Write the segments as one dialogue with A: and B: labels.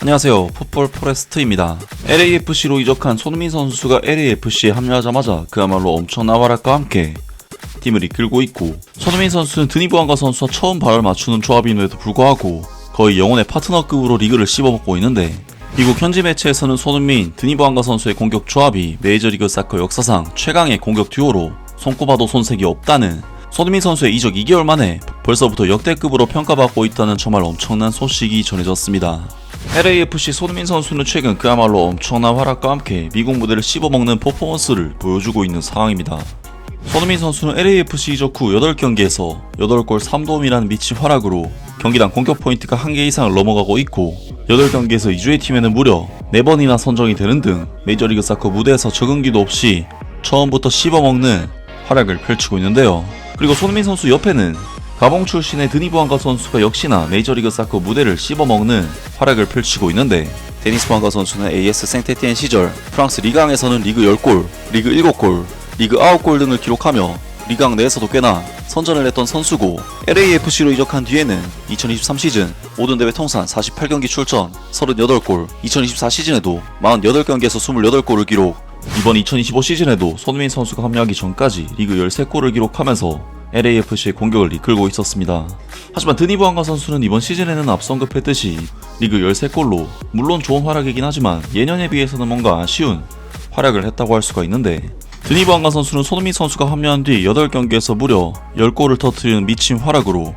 A: 안녕하세요. 풋볼 포레스트입니다. LAFC로 이적한 손흥민 선수가 LAFC에 합류하자마자 그야말로 엄청난 활약과 함께 팀을 이끌고 있고 손흥민 선수는 드니브안과 선수와 처음 발을 맞추는 조합임에도 불구하고 거의 영혼의 파트너급으로 리그를 씹어먹고 있는데 미국 현지 매체에서는 손흥민, 드니브안과 선수의 공격 조합이 메이저리그 사커 역사상 최강의 공격 듀오로 손꼽아도 손색이 없다는 손흥민 선수의 이적 2개월 만에 벌써부터 역대급으로 평가받고 있다는 정말 엄청난 소식이 전해졌습니다. LAFC 손흥민 선수는 최근 그야말로 엄청난 활약과 함께 미국 무대를 씹어먹는 퍼포먼스를 보여주고 있는 상황입니다. 손흥민 선수는 LAFC 이적 후 8경기에서 8골 3도움이라는 미친 활약으로 경기당 공격 포인트가 1개 이상을 넘어가고 있고 8경기에서 2주의 팀에는 무려 4번이나 선정이 되는 등 메이저리그 사커 무대에서 적응기도 없이 처음부터 씹어먹는 활약을 펼치고 있는데요. 그리고 손흥민 선수 옆에는 가봉 출신의 드니브안가 선수가 역시나 메이저리그 사커 무대를 씹어먹는 활약을 펼치고 있는데 데니스 부안가 선수는 AS 생테티엔 시절 프랑스 리강에서는 리그 10골, 리그 7골, 리그 9골 등을 기록하며 리강 내에서도 꽤나 선전을 했던 선수고 LAFC로 이적한 뒤에는 2023 시즌 모든 대회 통산 48경기 출전 38골 2024 시즌에도 48경기에서 28골을 기록. 이번 2025 시즌에도 손흥민 선수가 합류하기 전까지 리그 13골을 기록하면서 LAFC의 공격을 이끌고 있었습니다. 하지만 드니브안가 선수는 이번 시즌에는 앞서 언급했듯이 리그 13골로 물론 좋은 활약이긴 하지만 예년에 비해서는 뭔가 아쉬운 활약을 했다고 할 수가 있는데 드니브안가 선수는 손흥민 선수가 합류한 뒤 8경기에서 무려 10골을 터뜨리는 미친 활약으로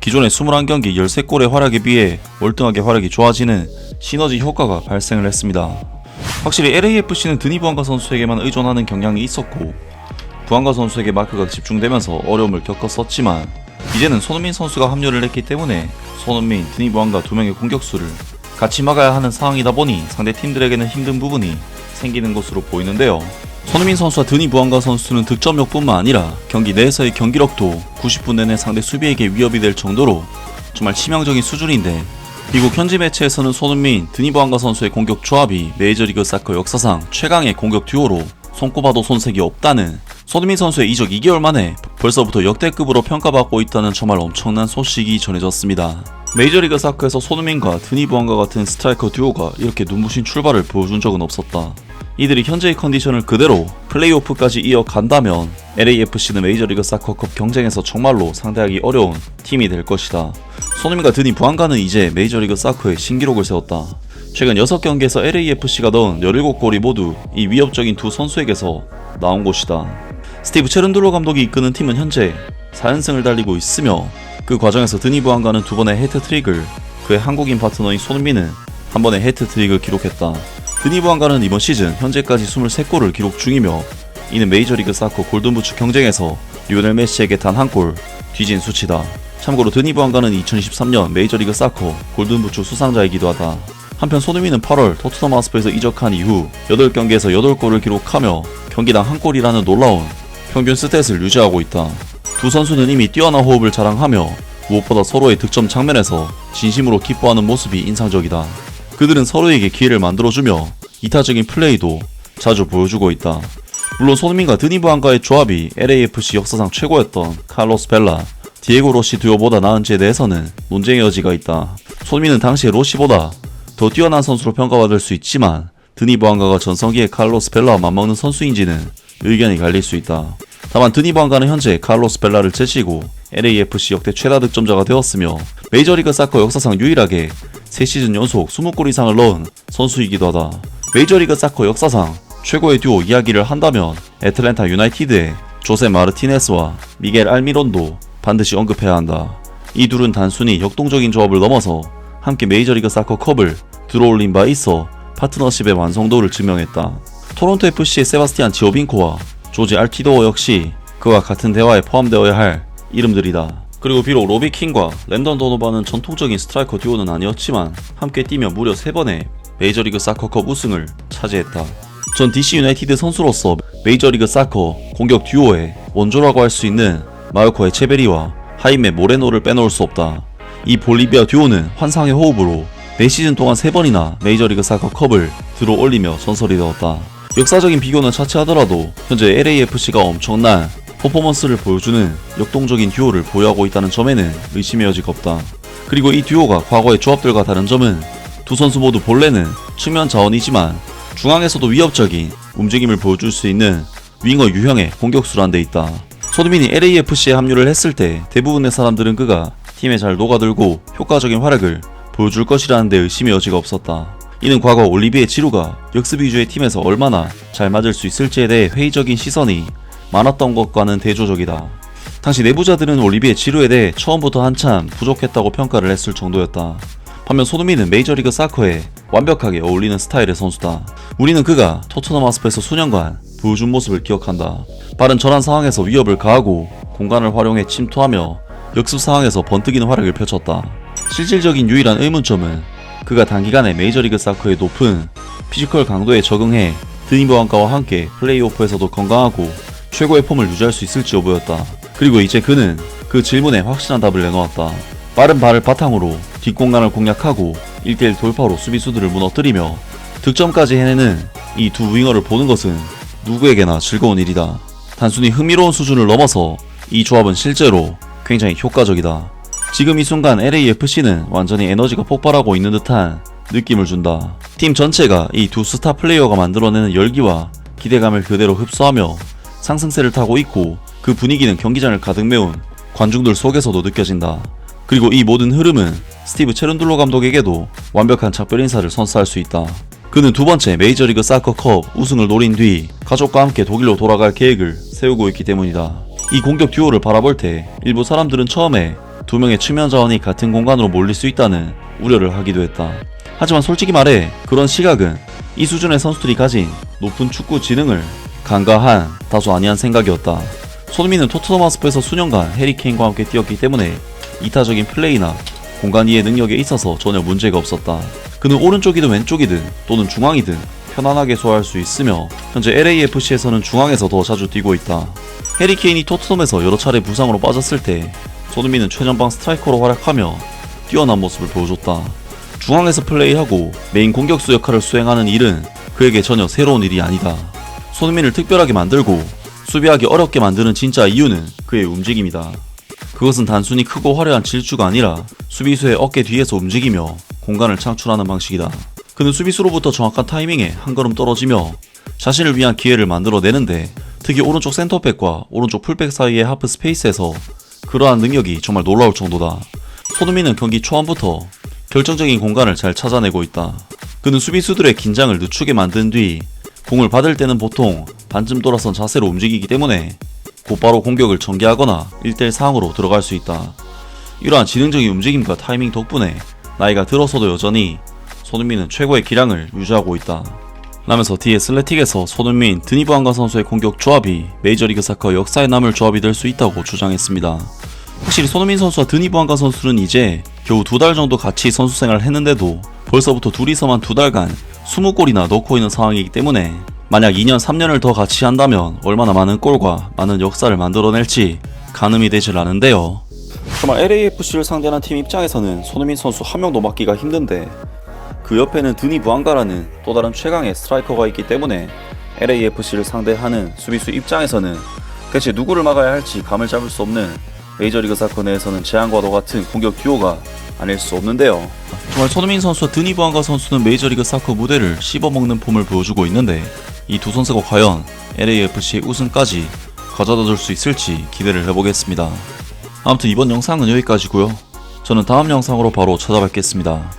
A: 기존의 21경기 13골의 활약에 비해 월등하게 활약이 좋아지는 시너지 효과가 발생을 했습니다. 확실히 LAFC는 드니브안가 선수에게만 의존하는 경향이 있었고 부안가 선수에게 마크가 집중되면서 어려움을 겪었었지만 이제는 손흥민 선수가 합류를 했기 때문에 손흥민, 드니브안가 두 명의 공격수를 같이 막아야 하는 상황이다 보니 상대 팀들에게는 힘든 부분이 생기는 것으로 보이는데요. 손흥민 선수와 드니 부안가 선수는 득점력뿐만 아니라 경기 내에서의 경기력도 90분 내내 상대 수비에게 위협이 될 정도로 정말 치명적인 수준인데 미국 현지 매체에서는 손흥민, 드니 부안가 선수의 공격 조합이 메이저리그 사커 역사상 최강의 공격 듀오로 손꼽아도 손색이 없다는 손흥민 선수의 이적 2개월 만에 벌써부터 역대급으로 평가받고 있다는 정말 엄청난 소식이 전해졌습니다. 메이저리그 사커에서 손흥민과 드니 부안가 같은 스트라이커 듀오가 이렇게 눈부신 출발을 보여준 적은 없었다. 이들이 현재의 컨디션을 그대로 플레이오프까지 이어간다면 LAFC는 메이저리그 사커컵 경쟁에서 정말로 상대하기 어려운 팀이 될 것이다. 손흥민과 드니 부안가는 이제 메이저리그 사커에 신기록을 세웠다. 최근 6경기에서 LAFC가 넣은 17골이 모두 이 위협적인 두 선수에게서 나온 것이다. 스티브 체른들로 감독이 이끄는 팀은 현재 4연승을 달리고 있으며 그 과정에서 드니 부안가는 두 번의 해트트릭을 그의 한국인 파트너인 손흥민은 한 번의 해트트릭을 기록했다. 드니브 한가는 이번 시즌 현재까지 23골을 기록 중이며 이는 메이저리그 사커 골든부츠 경쟁에서 리오넬 메시에게 단 한 골 뒤진 수치다. 참고로 드니브 한가는 2023년 메이저리그 사커 골든부츠 수상자이기도 하다. 한편 손흥민은 8월 토트넘 하스퍼에서 이적한 이후 8경기에서 8골을 기록하며 경기당 한 골이라는 놀라운 평균 스탯을 유지하고 있다. 두 선수는 이미 뛰어난 호흡을 자랑하며 무엇보다 서로의 득점 장면에서 진심으로 기뻐하는 모습이 인상적이다. 그들은 서로에게 기회를 만들어주며 이타적인 플레이도 자주 보여주고 있다. 물론 손흥민과 드니브안가의 조합이 LAFC 역사상 최고였던 칼로스 벨라, 디에고 로시 듀오보다 나은지에 대해서는 논쟁의 여지가 있다. 손흥민은 당시에 로시보다 더 뛰어난 선수로 평가받을 수 있지만 드니브안가가 전성기의 칼로스 벨라와 맞먹는 선수인지는 의견이 갈릴 수 있다. 다만 드니브안가는 현재 칼로스 벨라를 제치고 LAFC 역대 최다 득점자가 되었으며 메이저리그 사커 역사상 유일하게 3시즌 연속 20골 이상을 넣은 선수이기도 하다. 메이저리그 사커 역사상 최고의 듀오 이야기를 한다면 애틀랜타 유나이티드의 조세 마르티네스와 미겔 알미론도 반드시 언급해야 한다. 이 둘은 단순히 역동적인 조합을 넘어서 함께 메이저리그 사커 컵을 들어올린 바 있어 파트너십의 완성도를 증명했다. 토론토 FC의 세바스티안 지오빈코와 조지 알티도어 역시 그와 같은 대화에 포함되어야 할 이름들이다. 그리고 비록 로비 킹과 랜던 도노반은 전통적인 스트라이커 듀오는 아니었지만 함께 뛰며 무려 3번의 메이저리그 사커컵 우승을 차지했다. 전 DC 유나이티드 선수로서 메이저리그 사커 공격 듀오의 원조라고 할 수 있는 마요코 에체베리와 하이메 모레노를 빼놓을 수 없다. 이 볼리비아 듀오는 환상의 호흡으로 매 시즌 동안 3번이나 메이저리그 사커 컵을 들어 올리며 전설이 되었다. 역사적인 비교는 차치하더라도 현재 LAFC가 엄청난 퍼포먼스를 보여주는 역동적인 듀오를 보유하고 있다는 점에는 의심의 여지가 없다. 그리고 이 듀오가 과거의 조합들과 다른 점은 두두 선수 모두 본래는 측면 자원이지만 중앙에서도 위협적인 움직임을 보여줄 수 있는 윙어 유형의 공격수란 데 있다. 손흥민이 LAFC에 합류를 했을 때 대부분의 사람들은 그가 팀에 잘 녹아들고 효과적인 활약을 보여줄 것이라는 데 의심의 여지가 없었다. 이는 과거 올리비에 지루가 역습 위주의 팀에서 얼마나 잘 맞을 수 있을지에 대해 회의적인 시선이 많았던 것과는 대조적이다. 당시 내부자들은 올리비에 지루에 대해 처음부터 한참 부족했다고 평가를 했을 정도였다. 반면 손흥민은 메이저리그 사커에 완벽하게 어울리는 스타일의 선수다. 우리는 그가 토트넘 하스프에서 수년간 보여준 모습을 기억한다. 빠른 전환 상황에서 위협을 가하고 공간을 활용해 침투하며 역습 상황에서 번뜩이는 활약을 펼쳤다. 실질적인 유일한 의문점은 그가 단기간에 메이저리그 사커의 높은 피지컬 강도에 적응해 드니버왕가와 함께 플레이오프에서도 건강하고 최고의 폼을 유지할 수 있을지 여부였다. 그리고 이제 그는 그 질문에 확실한 답을 내놓았다. 빠른 발을 바탕으로 뒷공간을 공략하고 1대1 돌파로 수비수들을 무너뜨리며 득점까지 해내는 이 두 윙어를 보는 것은 누구에게나 즐거운 일이다. 단순히 흥미로운 수준을 넘어서 이 조합은 실제로 굉장히 효과적이다. 지금 이 순간 LAFC는 완전히 에너지가 폭발하고 있는 듯한 느낌을 준다. 팀 전체가 이 두 스타 플레이어가 만들어내는 열기와 기대감을 그대로 흡수하며 상승세를 타고 있고 그 분위기는 경기장을 가득 메운 관중들 속에서도 느껴진다. 그리고 이 모든 흐름은 스티브 체른둘로 감독에게도 완벽한 작별 인사를 선사할 수 있다. 그는 두 번째 메이저리그 사커컵 우승을 노린 뒤 가족과 함께 독일로 돌아갈 계획을 세우고 있기 때문이다. 이 공격 듀오를 바라볼 때 일부 사람들은 처음에 두 명의 측면 자원이 같은 공간으로 몰릴 수 있다는 우려를 하기도 했다. 하지만 솔직히 말해 그런 시각은 이 수준의 선수들이 가진 높은 축구 지능을 간과한 다소 아니한 생각이었다. 손흥민은 토트넘 하스프에서 수년간 해리케인과 함께 뛰었기 때문에 이타적인 플레이나 공간 이해 능력에 있어서 전혀 문제가 없었다. 그는 오른쪽이든 왼쪽이든 또는 중앙이든 편안하게 소화할 수 있으며 현재 LAFC에서는 중앙에서 더 자주 뛰고 있다. 해리케인이 토트넘에서 여러 차례 부상으로 빠졌을 때 손흥민은 최전방 스트라이커로 활약하며 뛰어난 모습을 보여줬다. 중앙에서 플레이하고 메인 공격수 역할을 수행하는 일은 그에게 전혀 새로운 일이 아니다. 손흥민을 특별하게 만들고 수비하기 어렵게 만드는 진짜 이유는 그의 움직임이다. 그것은 단순히 크고 화려한 질주가 아니라 수비수의 어깨 뒤에서 움직이며 공간을 창출하는 방식이다. 그는 수비수로부터 정확한 타이밍에 한 걸음 떨어지며 자신을 위한 기회를 만들어내는데 특히 오른쪽 센터백과 오른쪽 풀백 사이의 하프 스페이스에서 그러한 능력이 정말 놀라울 정도다. 손흥민은 경기 초반부터 결정적인 공간을 잘 찾아내고 있다. 그는 수비수들의 긴장을 늦추게 만든 뒤 공을 받을 때는 보통 반쯤 돌아선 자세로 움직이기 때문에 곧바로 공격을 전개하거나 1대1 상황으로 들어갈 수 있다. 이러한 지능적인 움직임과 타이밍 덕분에 나이가 들어서도 여전히 손흥민은 최고의 기량을 유지하고 있다. 라면서 뒤에 슬래틱에서 손흥민, 드니브안가 선수의 공격 조합이 메이저리그 사커 역사에 남을 조합이 될 수 있다고 주장했습니다. 확실히 손흥민 선수와 드니브안가 선수는 이제 겨우 두 달 정도 같이 선수 생활을 했는데도 벌써부터 둘이서만 두 달간 20골이나 넣고 있는 상황이기 때문에 만약 2년, 3년을 더 같이 한다면 얼마나 많은 골과 많은 역사를 만들어낼지 가늠이 되질 않은데요. 정말 LAFC를 상대하는 팀 입장에서는 손흥민 선수 한 명도 막기가 힘든데 그 옆에는 드니 부안가라는 또 다른 최강의 스트라이커가 있기 때문에 LAFC를 상대하는 수비수 입장에서는 대체 누구를 막아야 할지 감을 잡을 수 없는 메이저리그 사커 내에서는 재앙과도 같은 공격 듀오가 아닐 수 없는데요. 정말 손흥민 선수와 드니 부안가 선수는 메이저리그 사커 무대를 씹어먹는 폼을 보여주고 있는데 이 두 선수가 과연 LAFC의 우승까지 가져다 줄 수 있을지 기대를 해보겠습니다. 아무튼 이번 영상은 여기까지고요. 저는 다음 영상으로 바로 찾아뵙겠습니다.